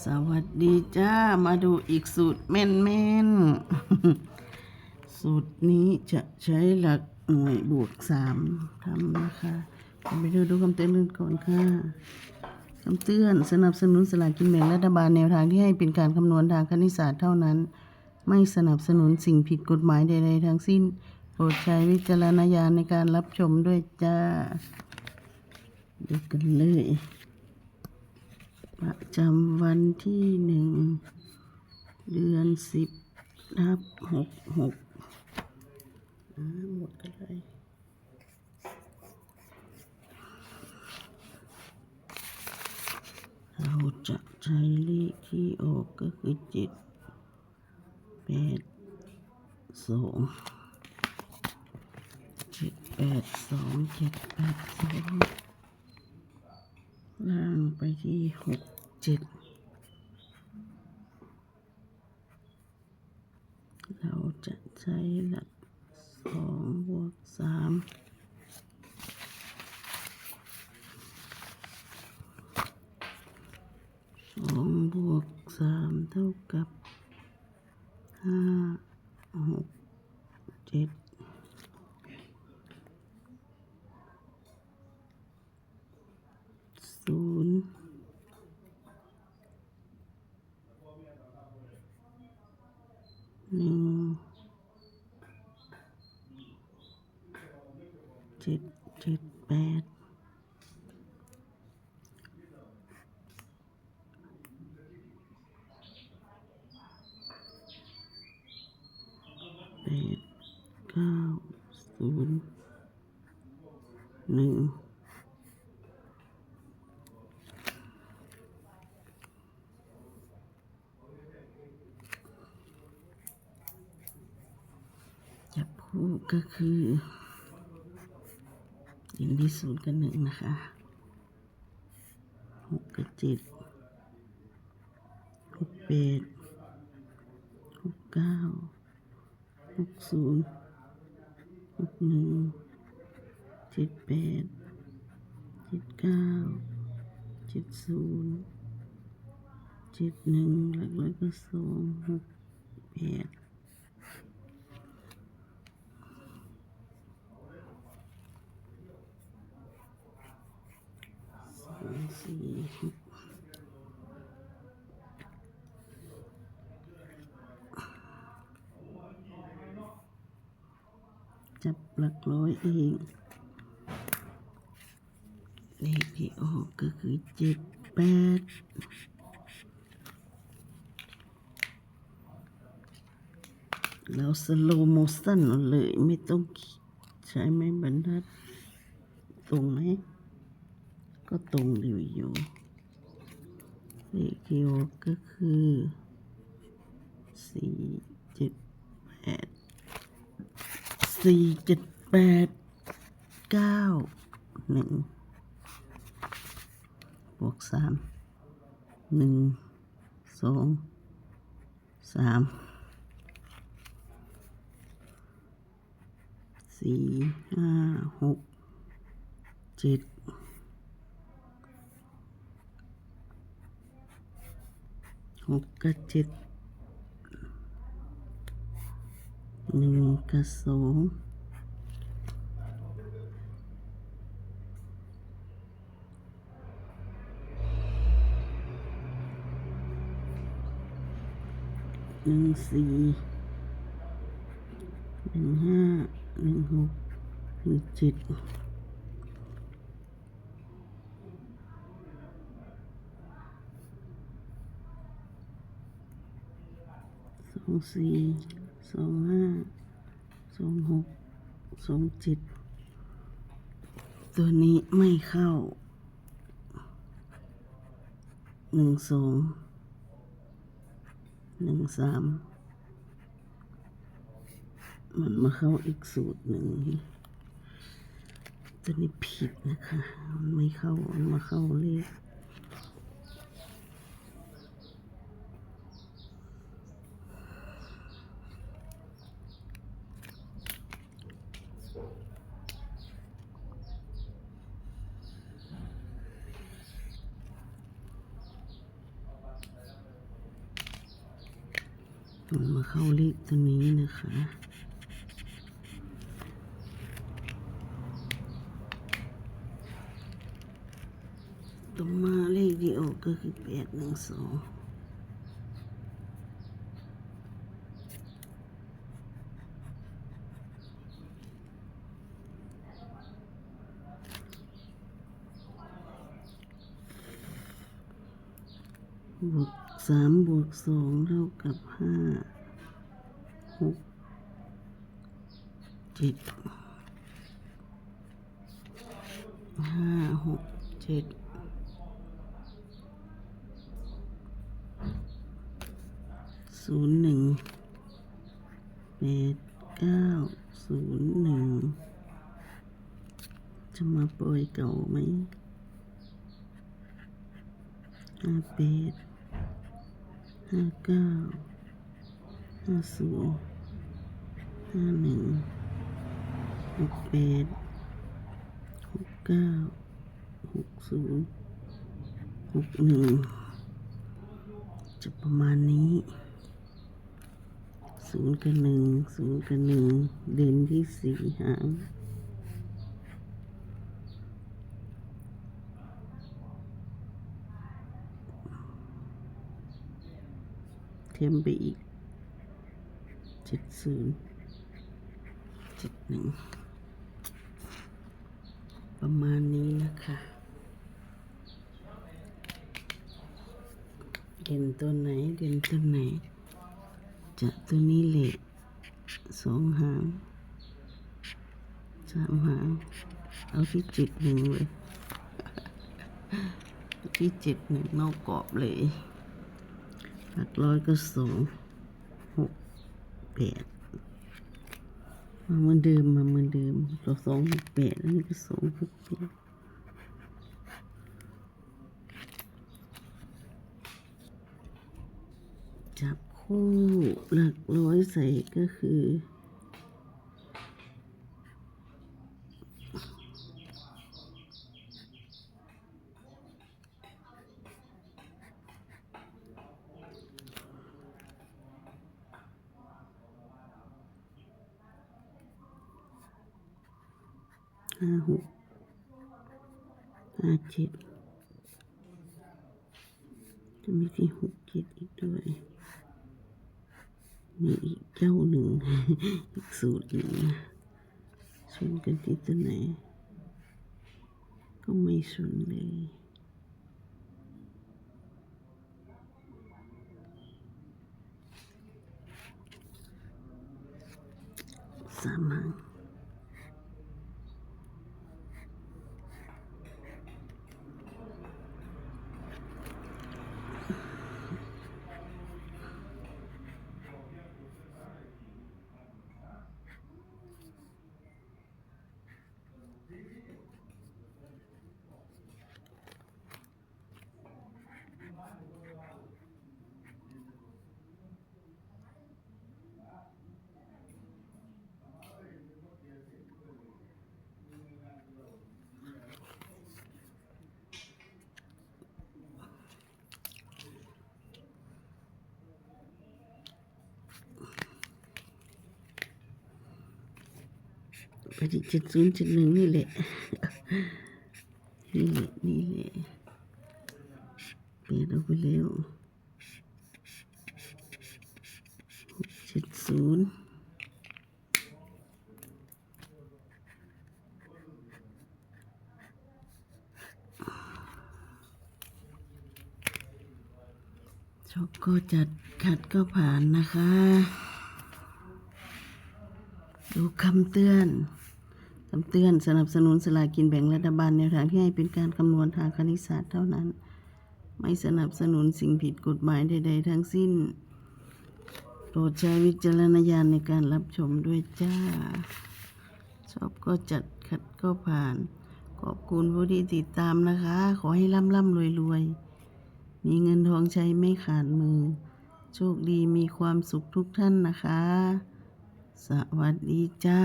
สวัสดีจ้า มาดูอีกสูตรแม่นแม่นๆสูตรนี้จะใช้หลักหน่วยบวกสามทำนะคะไปดูดูคำเตือนกันก่อนค่ะคำเตือนสนับสนุนสลากกินแบ่งรัฐบาลแนวทางที่ให้เป็นการคำนวณทางคณิตศาสตร์เท่านั้น ไม่สนับสนุนสิ่งผิดกฎหมายใดๆทั้งสิ้นโปรดใช้วิจารณญาณในการรับชมด้วยจ้าดูกันเลย ประจำวันที่หนึ่ง เดือนสิบทับหกหกหมดกันเลยเราจะใช้เลขที่ออกก็คือเจ็ดแปดสองเจ็ดแปดสองเจ็ดแปดสองล่างไปที่หก เจ็ดเราจะใช้หลักสองบวกสามสองบวกสามเท่ากับห้าหกเจ็ด ศูนย์หนึ่ง เจ็ดเจ็ดแปดแปดเก้าศูนย์หนึ่ง จับคู่ ก็คือยิงที่ศูนย์กับหนึ่งนะคะหกกับเจ็ดหกแปดหกเก้าหกศูนย์หกหนึ่งเจ็ดแปดเจ็ดเก้าเจ็ดศูนย์เจ็ดหนึ่งแล้วก็สองหกแปด สองสี่หก จับหลักร้อยเองเลขที่ออกก็คือเจ็ดแปดเราสโลโมชั่นเลยไม่ต้องใช้ไม้บรรทัด ตรงไหม ก็ตรงอยู่อยู่เลขที่ออกก็คือสี่เจ็ดแปด สี่เจ็ดแปดเก้าหนึ่งบวกสามหนึ่งสองสามสี่ห้าหกเจ็ดหกกับเจ็ด หนึ่งกับสองหนึ่งสี่หนึ่งห้าหนึ่งหกหนึ่งเจ็ดสองสี่สองห้า สองหกสองเจ็ดตัวนี้ไม่เข้าหนึ่งสองหนึ่งสามมันมาเข้าอีกสูตรหนึ่งตัวนี้ผิดนะคะ มันไม่เข้า มันมาเข้าเลข มันมาเข้าเลขตัวนี้นะคะต่อมาเลขที่ออกก็คือแปดหนึ่งสองบวก สามบวกสองเท่ากับห้าหกเจ็ดห้าหกเจ็ดศูนย์หนึ่งแปดเก้าศูนย์หนึ่งจะมาปล่อยเก่าไหมห้าแปด ห้าเก้าห้าศูนย์ห้าหนึ่งหกแปดหกเก้าหกศูนย์หกหนึ่งจะประมาณนี้ศูนย์กับหนึ่งศูนย์กับหนึ่งเด่นที่สี่หาง ทียมไปอีกเจ็ดศูนย์เจ็ดหนึ่งประมาณนี้นะคะเด่นตัวไหนเด่นตัวไหน จะตัวนี้เหล็กสองหางสามหาง เอาที่เจ็ดหนึ่งเลย ที่เจ็ดหนึ่งนอกกรอบเลย หลักร้อยก็สองหกแปดมาเหมือนเดิมมาเหมือนเดิมเราสองหกแปดอันนี้ก็สองหกแปดจับคู่หลักร้อยใส่ก็คือ ห้าหกห้าเจ็ดจะมีที่หกเจ็ดอีกด้วยมีอีกเจ้าหนึ่ง อีกสูตรหนึ่งชนกันที่ตัวไหน ก็ไม่ชนเลยสามหาง ไปที่เจ็ดศูนย์เจ็ดหนึ่งนี่แหละนี่แหละนี่แหละเปลี่ยนเอาไปแล้วเจ็ดศูนย์ชอบก็จัดขัดก็ผ่านนะคะ ดูคำเตือน คำเตือนสนับสนุนสลากินแบ่งรัฐบาลแนวทางที่ให้เป็นการคำนวณทางคณิตศาสตร์เท่านั้น ไม่สนับสนุนสิ่งผิดกฎหมายใด ๆ ทั้งสิ้น โปรดใช้วิจารณญาณในการรับชมด้วยจ้า ชอบก็จัดขัดก็ผ่าน ขอบคุณผู้ที่ติดตามนะคะ ขอให้ร่ำร่ำรวยรวยมีเงินทองใช้ไม่ขาดมือ โชคดีมีความสุขทุกท่านนะคะ สวัสดีจ้า